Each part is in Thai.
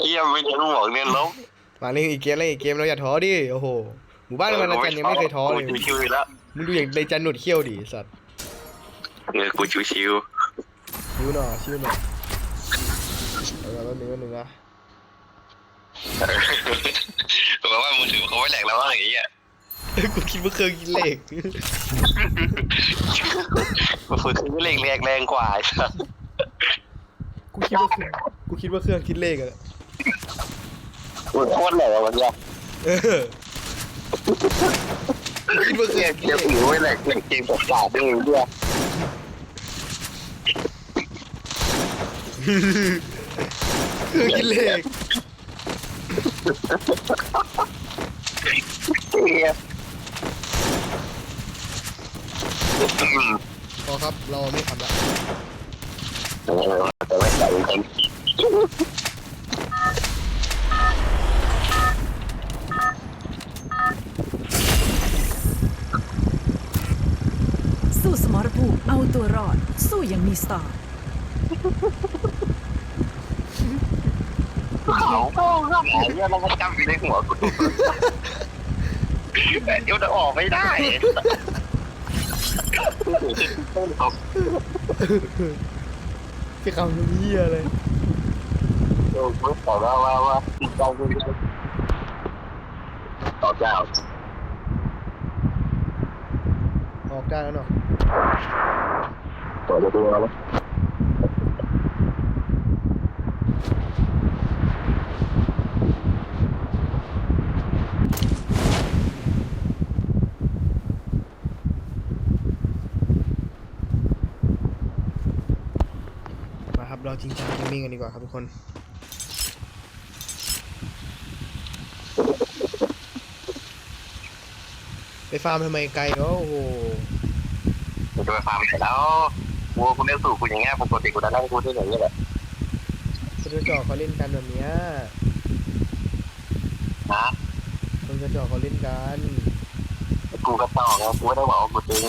เยี่ยมไม่ได้บอกเนี่ยล้มมาเล่นอีกเกมเล่นอีกเกมเราอย่าท้อดิโอ้โหหมู่บ้านมันอาจารย์ยังไม่เคยท้อเลยกูชิวๆอยู่แล้วมึงดูอย่างในจันหนวดเขี้ยวดิสัตว์เออกูชิวชิวหน่อยชิวหน่อยเอาละแป๊บนึงแป๊บนึงนะๆผมว่ามือถือเขาไว้แหลกแล้วว่าอย่างเงี้ยกูคิดว่าเครื่องคิดเลขกูฝึกขึ้นเลขแรงแรงกว่าไอ้สัสกู คิดว่าเครื่องกูคิดว่าเครื่องคิดเลขอะกูโคตรแหลกวันเนี้ยเออกูคิดว่าเคเกีรื่ยองร์เกียร์ผิวไว้แหลกแหลกเกมกับศาสตร์ด้วยด้วยเครื่องคิดเลขเกียร์พอครับเราไม่ทำละ เออแต่ไม่ใส่กันสู้สมรภูมิเอาตัวรอด สู้อย่างมีสไตล์เขาเนี่ยเราก็จำอยู่ในหัวกูแต่เดี๋ยวจะออกไม่ได้ จะคำนี้อะไรโอ้ยวกูบอกว่าว่าติดใจด้วยต่อเจ้าออกได้แล้วเนาะต่อจะดูแล้ว ครับเราจริงจังเกมมิ่งกันดีกว่าครับทุกคนไปฟาร์มทำไมไกลเนาะโอ้โหกูจะไปฟาร์มเสร็จแล้วกูกูเล่นสู่กูอย่างเงี้ยปกติกูจะนั่งกูที่อย่างเงี้ยแหละคนกระจอกเขาเล่นกันแบบเนี้ยนะคนกระจอกเขาเล่นกันกูก็ต่อไงกูไม่ได้บอกว่ากูจริง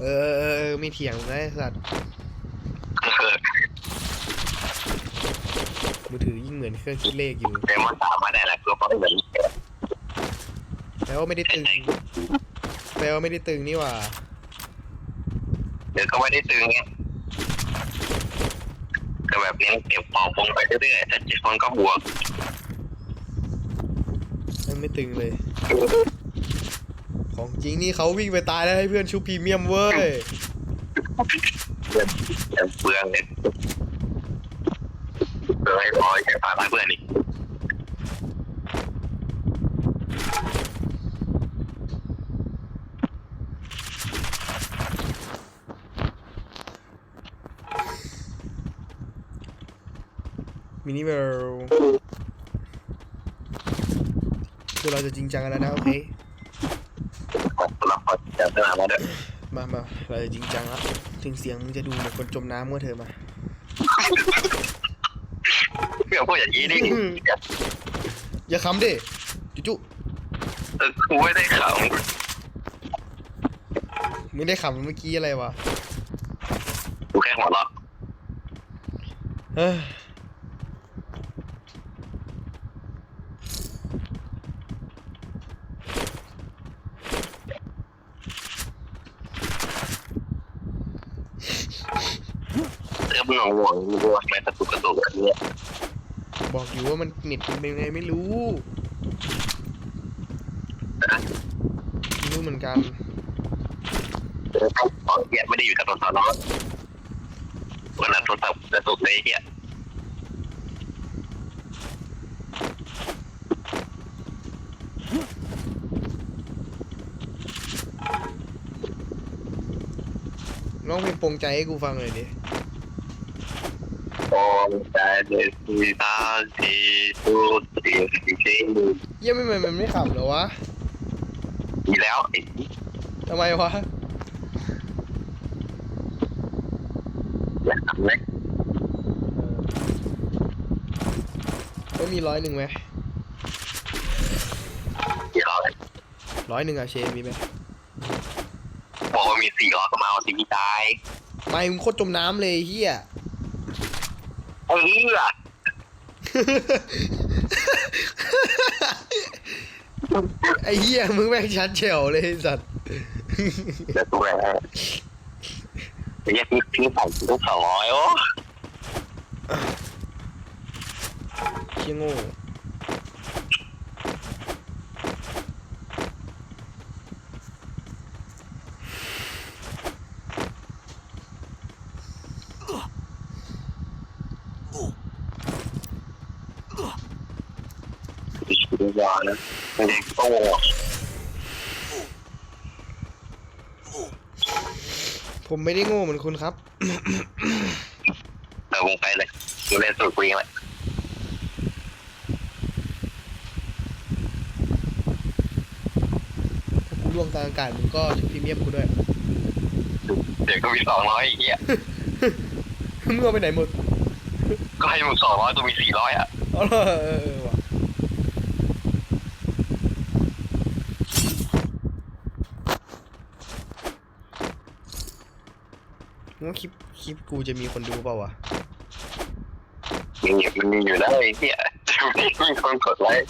เออเออเออไม่เถียงนะไอ้สัตว์ มือถือยิ่งเหมือนเครื่องคิดเลขอยู่ เดมอนสามมาได้แหละกูก็ไม่เหมือนแปลว่าไม่ได้ตึง แปลว่าไม่ได้ตึงนี่หว่า เดี๋ยวก็ไม่ได้ตึงเงี้ยก็แบบนี้เก็บปอกปงไปเรื่อยๆถ้าเจ็บคนก็บวกยังไม่ตึงเลย ของจริงนี่เขาวิ่งไปตายแล้วให้เพื่อนชุบพรีเมียมเว้ยเดือนเปลืองเนี่ย เปลืองให้พอใช้ผ่านเพื่อนอีกมินิเวลคือเราจะจริงจังกันแล้วนะ โอเคสำหรับคนจะเดินมาด้วยมามาเราจะจริงจังแล้วถึงเสียงมึงจะดูเหมือนคนจมน้ำเมื่อเธอมา เพื่อนพูดอย่างนี้นี่อย่าขำดิจุจุเออกูไม่ได้ขไม่ได้ขำเมื่อกี้อะไรวะำกูแค่หัวเราะเฮ้ยเติมหน่องห่วงมึงดูว่าทำไมกระตุกกระตุกแบบนี้ บอกอยู่ว่ามันเน็ตมันเป็นไงไม่รู้ไม่รู้เหมือนกันเออตอนเนี้ยไม่ได้อยู่กับตัวสอนอวันนั้นโทรศัพท์กระตุกเลยไอ้เฮียร้องเพลงปรงใจให้กูฟังหน่อยดิโอ้แต่ เด็กที่ตาที่สุดที่ที่จริงเยี่ยไม่มันมันไม่ขำเหรอวะมีแล้วไอ้ทำไมวะอยากทำไหมก็มีร้อยหนึ่งไหมเดี๋ยวเราร้อยหนึ่งอะเชนมีไหมบอกว่ามีสี่ร้อยก็มาเอาทีวีตายไม่มึงโคตรจมน้ำเลยไอ้เฮีย เออไอ้เหี้ยมึงแม่งชัดเฉียวเลยไอ้สัตว์ เดี๋ยวตัวแรกเดี๋ยวพี่พี่ใส่ทุกสองร้อยโอ้ เชี่ยโง่ ดูยานะเด็กโตผมไม่ได้โง่เหมือนคุณครับเติมลงไปเลยดูเล่นสุดวิ่งเลยถ้ากูล่วงกลางอากาศมึงก็ชุบพรีเมียมกูด้วย เดี๋ยวก็มีสองร้อยอีกเหี้ยมึงเอาไปไหนหมดก็ให้มึงสองร้อยตัวมีสี่ร้อยอะอ๋อเหรอเออเออ ว่ะมึงว่าคลิปคลิปกูจะมีคนดูเปล่าวะมันมันมีอยู่แล้วไอ้เหี้ยจะมีคนกดไลค์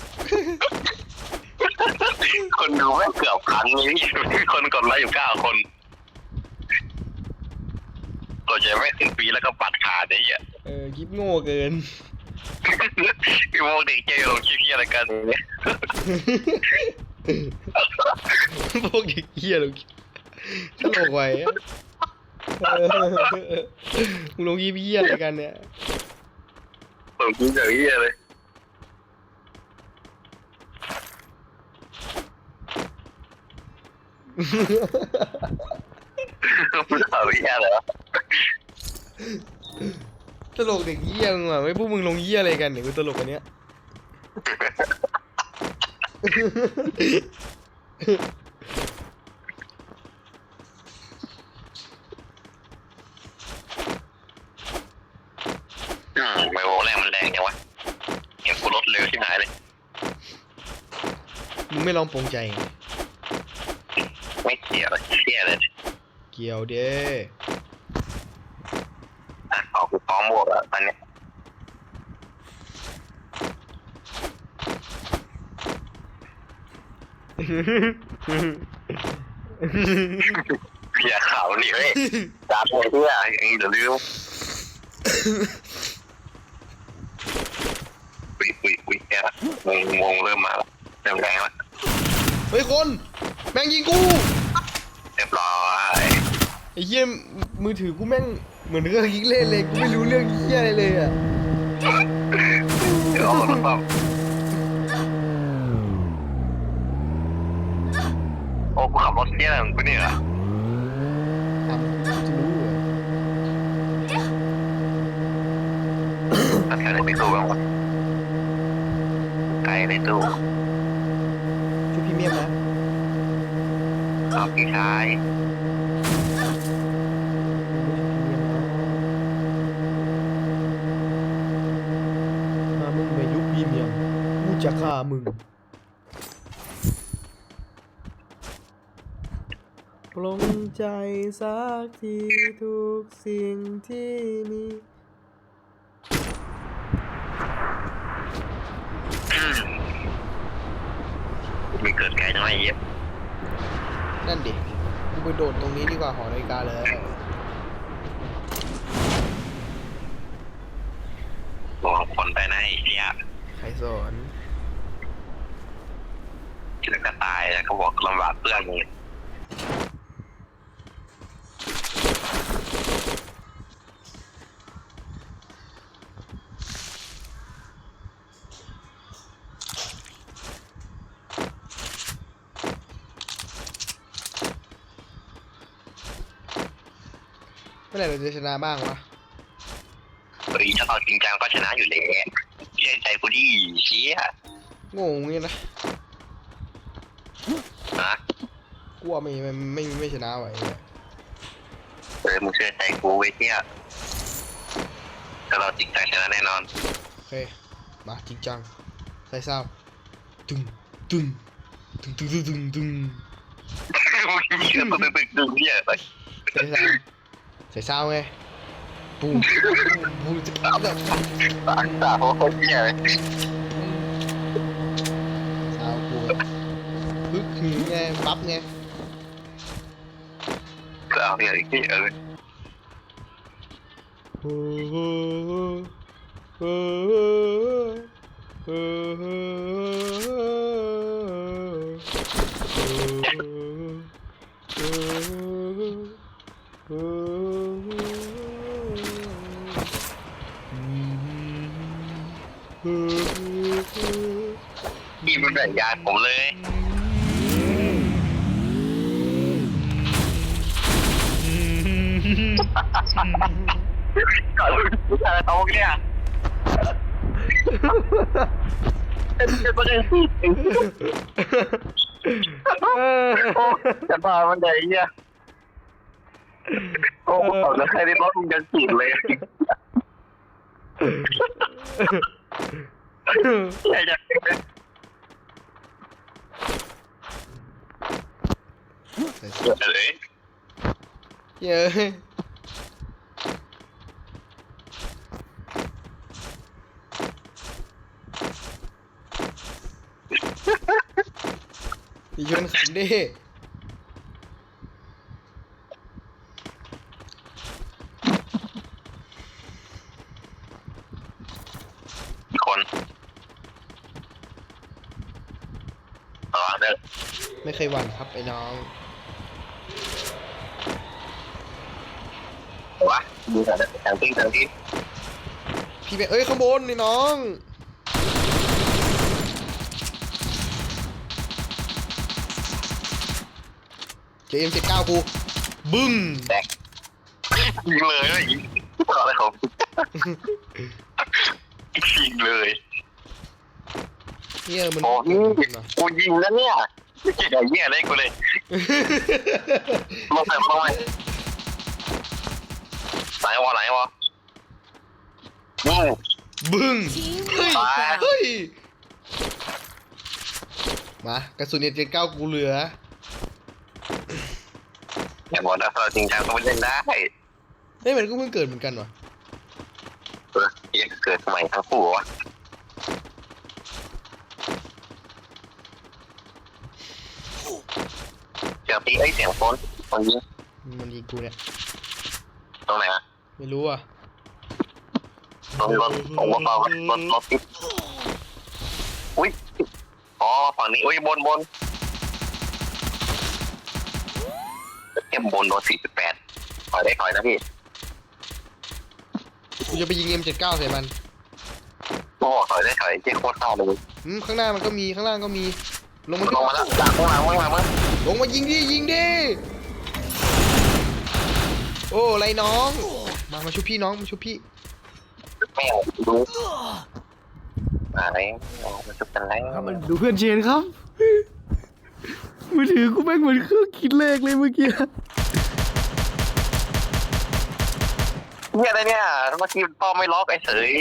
คนดูแม่งเกือบพันนี่มีคนกดไลค์อยู่เก้าคนกดจะไม่ถึงปีแล้วก็ปัดขาดไอ้เหี้ยเออคลิปโง่เกินพี่โมเด็กเจลงคลิปเหี้ยอะไรกันเนี่ยพวกเด็กเหี้ยลงตลกไว้อะเออ มึงลงคลิปเหี้ยอะไรกันเนี่ยส่งคลิปอย่างเหี้ยเลยพูดข่าวเหี้ยเหรอตลกเด็กเหี้ยมึงอะไม่พวกมึงลงเหี้ยอะไรกันเนี่ยกูตลกอันเนี้ย อืมไมโวแรงมันแรงจังวะเห็นกูรถเร็วที่ไหนเลย มึงไม่ลองปรงใจไงไม่เกี่ยวเชี่ยเลยเกี่ยวเด้อะขอกูพร้อมบวกแล้วตอนเนี้ยอย่าข่าวนี่เฮ้ยจ้าตัวเพื่ออย่างนี้เดี๋ยวลืมอุ้ยอุ้ ยอุ้ยแกวงวงเริ่มมาแล้วเริ่มแรงแล้วเฮ้ยคนแม่งยิงกูเรียบร้อยไอ้เหี้ยมือถือกูแม่งเหมือนเรื่องยิงเล่นเลยกูไม่รู้เรื่องเหี้ยอะไรเลยอะเดี๋ยวเอารถเปล่าโอ้กูขับรถเนี่ยมึงกูเนี่ยเหรอทำจะรู้เหรอตัดแถวในตู้บ้างวะไกล ในตู้ชุดพรีเมียมนะครับพี่ชายถ้ามึงไม่ยุบพรีเมียมกูจะฆ่ามึงปลงใจสักทีทุกสิ่งที่มี มีเกิดไกลทำไมเหี้ยนั่นดิ กูไปโดดตรงนี้ดีกว่าหอนาฬิกาเลยลองคนไปนะไอ้เหี้ยใครสอน แล้วก็ตายแล้วเขาบอกลำบากเพื่อนมึงเมื่อไหร่เราจะชนะบ้างวะเฮ้ยถ้าเราจริงจังก็ชนะอยู่แล้วเชื่อใจกูดิเชี่ยโง่งี้นะฮะกูว่าไม่ไม่ไม่ไม่ชนะไหวเลยเออมึงเชื่อใจกูไว้เชี่ยถ้าเราจริงจังชนะแน่นอน โอเค มาจริงจังใส่เศร้าตึงตึงตึงตึงตึงตึงตึงมึงเชื่อตัวตึกๆดูเนี่ยไปใส่เศร้าใส่เศร้าไงปูมปูมจะแบบสามสาวโคตรเหี้ยเลยสาวกูฮึกหือไงปั๊บไงสาวเนี่ยไอ้เหี้ยเออโอ้โหโอ้โหโอ้โหโอ้โห พี่มันแบ่งยานผมเลย ก่อนอะไรโต๊ะเนี่ยเป็นเป็นประเด็นที่โอ้จะบ้ามันไหนเนี่ยโอ้โหแล้วใครได้รถมึงจะจีบเลยใครจะ เป็นเอ้ยเย้ยอย่าชวนขันดิอีกคนอ๋อเด้อ ไม่เคยหวั่นครับไอ้น้อง วะดูแต่ทางติ้งทางติ้งพี่เป็นเอ้ยข้างบนนี่น้องเจมเจ็ดเก้ากูบึ้มแตกยิงเลยเลยยิงอะไรของยิงเลยเฮียมันโอ้นี่เกิดมากูยิงแล้วเนี่ยไม่เกี่ยวเหี้ยอะไรกูเลยลงไปลงไป ไหนวะไหนวะวู้บึ้งเฮ้ยไปเฮ้ยมากระสุนเจ็ดเก้ากูเหลืออย่าบอกนะเราจริงจังก็ไม่เล่นได้เฮ้ยมันก็เพิ่งเกิดเหมือนกันวะเออยังเกิดใหม่ทั้งคู่วะเดี๋ยวพี่ไอ้เสียงโฟนคนยิงมันยิงกูเนี่ยตรงไหนอะ ไม่รู้อะรถรถผมว่าเปล่ารถรถรถติดอุ้ยอ๋อฝั่งนี้อุ้ยบนบนเอ็มบนโดนสี่สิบแปดถอยได้ถอยนะพี่กูจะไปยิง M79 ใส่มันโอ้ถอยได้ถอยเจ๊โคตรเข้าเลยอืมข้างหน้ามันก็มีข้างล่างก็มี ลงมาลงมาแล้วจากข้างหลังข้างหลังมั้งลงมายิงดิยิงดิโอ้ไรน้อง มา มาชุบพี่น้อง มาชุบพี่แม่งดูอะไรเอามาจุบกันแล้วมันดูเพื่อนเชนครับ มือถือกูแม่งเหมือนเครื่องคิดเลขเลยเมื่อกี้ เนี่ยอะไรเนี่ยเมื่อกี้พ่อไม่ล็อกไอ้เสย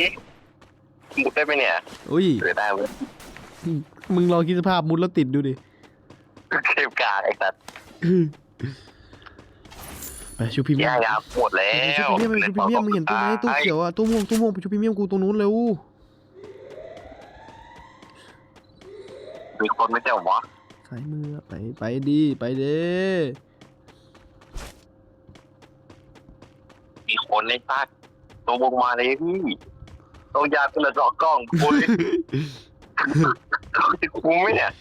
มุดได้ไหมเนี่ยอุ้ย เสือได้เว้ยมึงลองคิดสภาพมุดแล้วติดดูดิเทปกาไอ้สัตว์ ไปชูพรีเมียย่ามยาหมดแล้ชูวพรีเมียมชูพรีเมียมมึงเห็นตัวไหมตู้เขียวอะตู้ม่วงตู้ม่วงไปชูพรีเมียมกูตรงนู้นเร็วมีคนไม่ใช่เหรอวะสายมืออะไปไปดีไปเด้มีคนในซากตัววงมาเลยพี่ตัวยาเป็นระดอกกล้องคุยเขาจะคุ้มไหมเนี่ย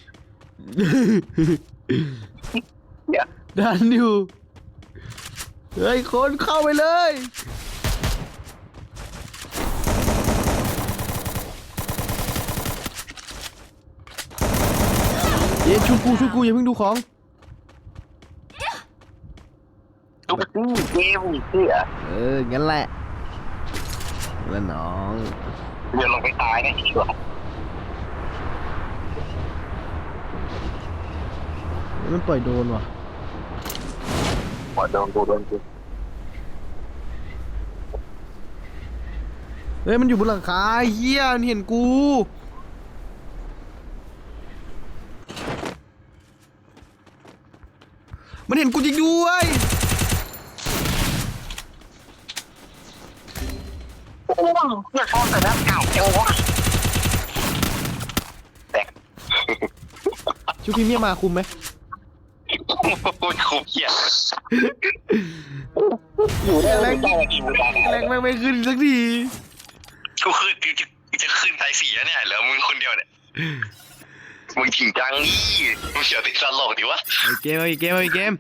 เนี่ย ดันอยู่ เฮ้ยคนเข้าไปเลย เย็นชุบกูชุบกูอย่าเพิ่งดูของ ตุ๊กตี้เกมเสื้อเออ งั้นแหละแล้วน้อง เดี๋ยวลงไปตายนะชัวร์มันปล่อยโดนว่ะ ปล่อยโดนกูโดนกูเฮ้ยมันอยู่บนหลังคาเฮียมันเห็นกูมันเห็นกูจริงด้วยอย่าชอบแต่หน้าเก่าเจ้าวะแตกชุดพรีเมียมมาคุมไหม โคตรคุ้มเหี้ยอยู่ได้แรงได้ทีมได้แรงแม่งไม่ขึ้นสักทีกูขึ้นกูจะกูจะขึ้นไทยสี่แล้วเนี่ยเหลือมึงคนเดียวเนี่ยมึงจริงจังนี่มึงเสียติดสลองดิวะไอเกมไอเกมไอเกม